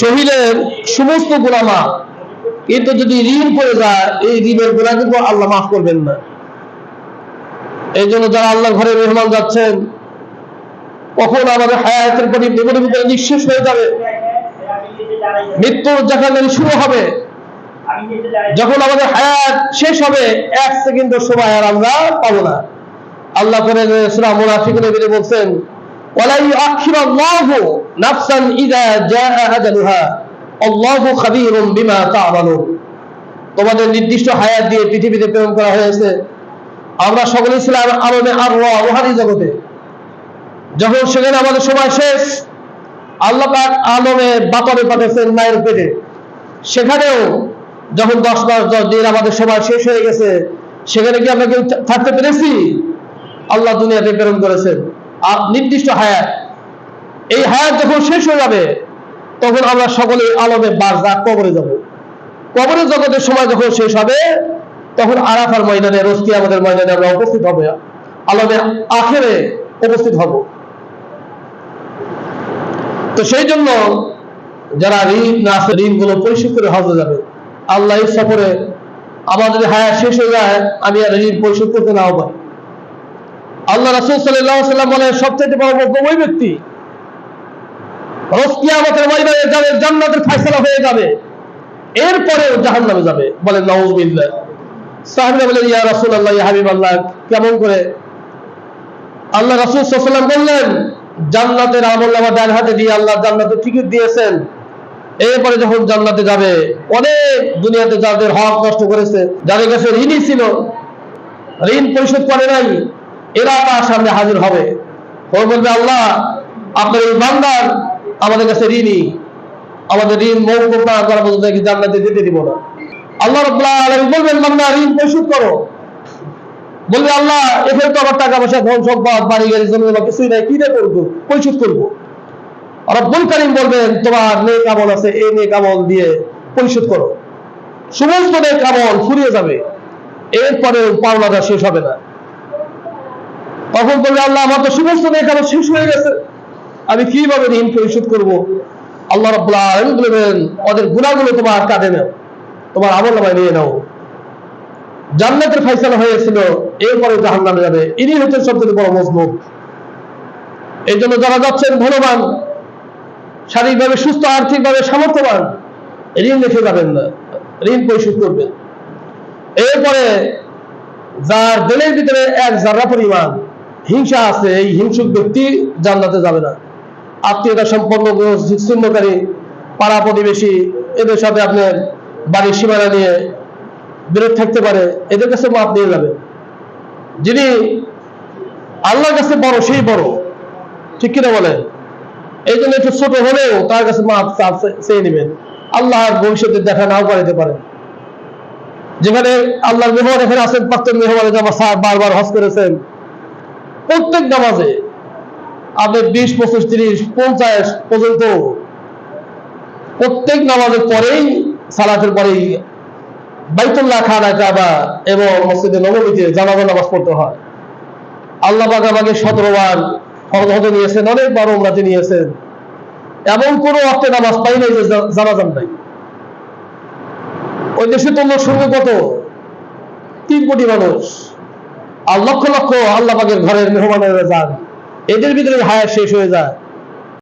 শহীদের সমস্ত গুণা মাফ কিন্তু যদি ঋণ পড়ে যায়, এই ঋণের গুণা কিন্তু আল্লাহ মাফ করবেন না। এই জন্য যারা আল্লাহ ঘরে মেহমান যাচ্ছেন, কখন আমাদের হায়াতের প্রতি বিপদের ভিতরে নিঃশেষ হয়ে যাবে। মৃত্যুর যখন শুরু হবে, যখন আমাদের হায়াত শেষ হবে, এক সেকেন্ডের সময় আর আমরা পাবো না। আল্লাহ করে সুরা মুনাফিকুন নবী তোমাদের নির্দিষ্ট হায়াত দিয়ে পৃথিবীতে প্রেরণ করা হয়েছে। আমরা সকলে ছিলাম আলমে আর ওহারি জগতে। যখন সেখানে আমাদের সময় শেষ, আল্লাহ আলমে বাতরে পাঠাচ্ছেন মায়ের পেটে। সেখানেও যখন দশ মাস, দশ দিন আমাদের সময় শেষ হয়ে গেছে, সেখানে কি আমরা কেউ থাকতে পেরেছি? আল্লাহ দুনিয়াতে প্রেরণ করেছেন। নির্দিষ্ট হায়াত। এই হায়াত যখন শেষ হয়ে যাবে, তখন আমরা সকলে আলমে বারজা কবরে যাব। কবরের জগতের সময় যখন শেষ হবে, তখন আরাফার ময়দানে রস্তি আমাদের ময়দানে আমরা উপস্থিত হবে। আলমে আখেরে উপস্থিত হব। তো সেই জন্য যারা ঋণ না আছে, ঋণগুলো পরিশোধ করে হজে যাবে। আল্লাহ সফরে যদি হায়াত শেষ হয়ে যায়, আমি আর ঋণ পরিশোধ করতে নাও পারি। আল্লাহ রাসুল সাল্লাম বলে সবচেয়ে বড় বক্তব্য ওই ব্যক্তি যাবে, জান্নাতের ফায়সালা হয়ে যাবে, এরপরেও জাহান নামে যাবে। বলেন বলেন, ইয়া রাসুল আল্লাহ হাবিব আল্লাহ কেমন করে? আল্লাহ রাসুল সাল্লাম বললেন, জান্নাতের আমল নামা ডান হাতে দিয়ে আল্লাহ টিকিট দিয়েছেন। এরপরে যখন জান্নাতে যাবে, অনেক দুনিয়াতে যাদের হক নষ্ট করেছে, যাদের কাছে ঋণই ছিল, ঋণ পরিশোধ করে নাই এরা তার সামনে হাজির হবে। ও বলবে, আল্লাহ, আপনার এই বান্দার আমাদের কাছে ঋণই আমাদের ঋণ মৌকুব না করা পর্যন্ত জান্নাতে যেতে দিব না। আল্লাহ রাব্বুল আলামিন বলবেন, বান্দা, ঋণ পরিশোধ করো। বলবে, আল্লাহ এখানে তো আমার টাকা পয়সা ধন সম্পদ, বাড়ি গাড়ি জমি জমা কিছুই নাই, কি দিয়ে করব? পরিশোধ করব। রব্বুল কারীম বলবেন, তোমার নেক আমল আছে, এই নেক আমল দিয়ে পরিশোধ করো। সমস্ত নেক আমল ফুরিয়ে যাবে। এরপরে পাওনাটা শেষ হবে না। তখন বলবে, আল্লাহ, আমার তো সমস্ত নেক আমল শেষ হয়ে গেছে। আমি কীভাবে ঋণ পরিশোধ করব? আল্লাহ রাব্বুল আলামিন বলবেন ওদের গুনাহগুলো তোমার কাঁধে নাও, তোমার আমল নামায় নিয়ে নাও। জান্নাতের ফয়সালা হয়েছিল, এরপরে জাহান্নামে যাবে। ইনি হচ্ছেন সবচেয়ে বড় মজলুম। এই জন্য যারা যাচ্ছেন ধনবান, শারীরিকভাবে সুস্থ, আর্থিকভাবে সামর্থ্যবান, ঋণ রেখে যাবেন না, ঋণ পরিশোধ করবেন। এরপরে যার দিলের ভিতরে এক জাররা পরিমাণ হিংসা আছে, এই হিংসুক ব্যক্তি জান্নাতে যাবে না। আত্মীয়তা সম্পন্ন শূন্যকারী পাড়া প্রতিবেশী, এদের সাথে আপনার বাড়ির সীমানা নিয়ে বিরোধ থাকতে পারে, এদের কাছে মাপ নিয়ে যাবে। যিনি আল্লাহর কাছে বড়, সেই বড়। ঠিক কিনা বলে এই জন্য একটু ছোট হলেও তার কাছে মাপ চেয়ে নেবেন। আল্লাহর ভবিষ্যতে দেখা নাও করাতে পারেন যেখানে আল্লাহর মেহমান এখানে আছেন, প্রাক্তন স্যার বারবার হজ করেছেন। প্রত্যেক নামাজে আপনি বিশ, পঁচিশ, তিরিশ, পঞ্চাশ পর্যন্ত প্রত্যেক নামাজের পরেই, সালাতের পরেই বাইতুল্লাহ খানা কাবা এবং মসজিদে নবমীতে জানাজা নামাজ পড়তে হয়। আল্লাহ পাক আমাকে সতেরো বার ফরজ হতে নিয়েছেন অনেকবার ওমরাতে নিয়েছেন। এমন কোন অর্থে নামাজ পাই নাই যে জানাজান নাই। ওই দেশে তো লোক সঙ্গে কত? তিন কোটি মানুষ। আর লক্ষ লক্ষ আল্লাহ পাকের ঘরের মেহমানেরা যান। এদের ভিতরে হায়ার শেষ হয়ে যায়।